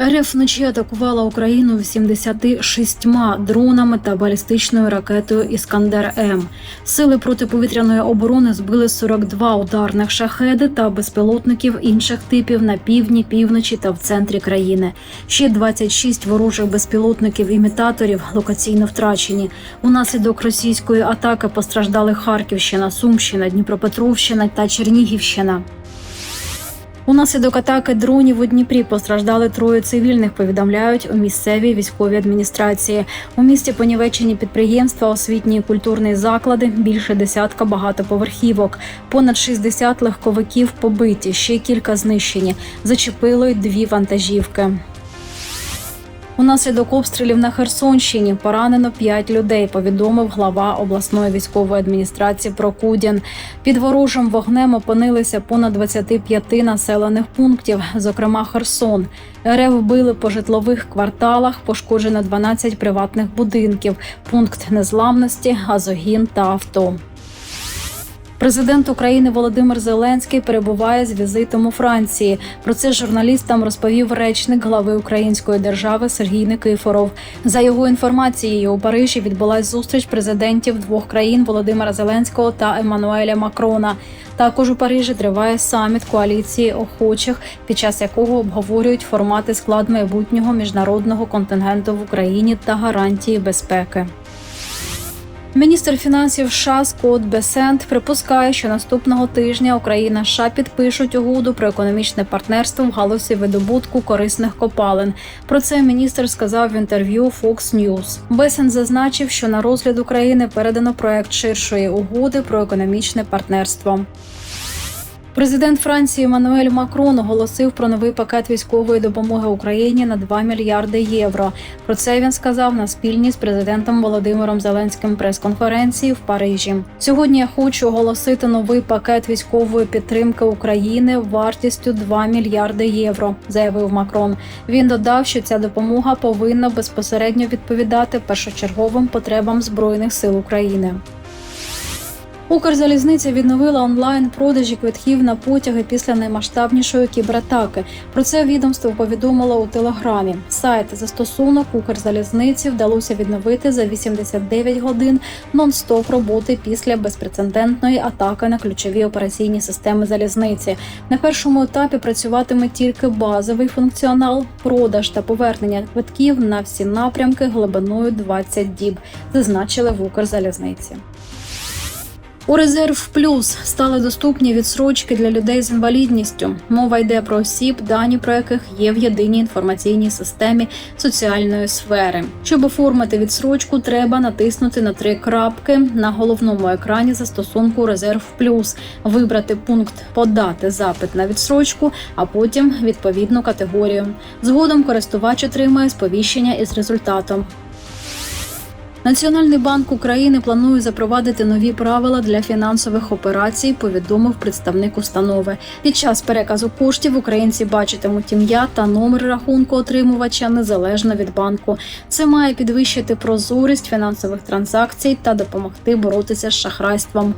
РФ вночі атакувала Україну 86 дронами та балістичною ракетою Іскандер М. Сили протиповітряної оборони збили 42 ударних шахеди та безпілотників інших типів на півдні, півночі та в центрі країни. Ще 26 ворожих безпілотників імітаторів локаційно втрачені. Унаслідок російської атаки постраждали Харківщина, Сумщина, Дніпропетровщина та Чернігівщина. Унаслідок атаки дронів у Дніпрі постраждали троє цивільних. Повідомляють у місцевій військовій адміністрації. У місті понівечені підприємства, освітні і культурні заклади, більше десятка багатоповерхівок, понад 60 легковиків побиті, ще кілька знищені. Зачепило й дві вантажівки. Унаслідок обстрілів на Херсонщині поранено 5 людей. Повідомив глава обласної військової адміністрації Прокудін. Під ворожим вогнем опинилися понад 25 населених пунктів, зокрема Херсон. РФ вбили по житлових кварталах, пошкоджено 12 приватних будинків, пункт незламності, газогін та авто. Президент України Володимир Зеленський перебуває з візитом у Франції. Про це журналістам розповів речник глави Української держави Сергій Никифоров. За його інформацією, у Парижі відбулась зустріч президентів двох країн Володимира Зеленського та Еммануеля Макрона. Також у Парижі триває саміт коаліції охочих, під час якого обговорюють формати склад майбутнього міжнародного контингенту в Україні та гарантії безпеки. Міністр фінансів США Скотт Бесент припускає, що наступного тижня Україна і США підпишуть угоду про економічне партнерство в галузі видобутку корисних копалин. Про це міністр сказав в інтерв'ю Fox News. Бесент зазначив, що на розгляд України передано проект ширшої угоди про економічне партнерство. Президент Франції Еммануель Макрон оголосив про новий пакет військової допомоги Україні на 2 мільярди євро. Про це він сказав на спільній з президентом Володимиром Зеленським прес-конференції в Парижі. Сьогодні я хочу оголосити новий пакет військової підтримки України вартістю 2 мільярди євро, заявив Макрон. Він додав, що ця допомога повинна безпосередньо відповідати першочерговим потребам збройних сил України. Укрзалізниця відновила онлайн продажі квитків на потяги після наймасштабнішої кібератаки. Про це відомство повідомило у телеграмі. Сайт застосунок Укрзалізниці вдалося відновити за 89 годин нон-стоп роботи після безпрецедентної атаки на ключові операційні системи залізниці. На першому етапі працюватиме тільки базовий функціонал, продаж та повернення квитків на всі напрямки глибиною 20 діб, зазначили в Укрзалізниці. У резерв плюс стали доступні відсрочки для людей з інвалідністю. Мова йде про осіб, дані про яких є в єдиній інформаційній системі соціальної сфери. Щоб оформити відсрочку, треба натиснути на три крапки на головному екрані застосунку Резерв Плюс, вибрати пункт Подати запит на відсрочку, а потім відповідну категорію. Згодом користувач отримає сповіщення із результатом. Національний банк України планує запровадити нові правила для фінансових операцій. Повідомив представник установи. Під час переказу коштів українці бачитимуть ім'я та номер рахунку отримувача незалежно від банку. Це має підвищити прозорість фінансових транзакцій та допомогти боротися з шахрайством.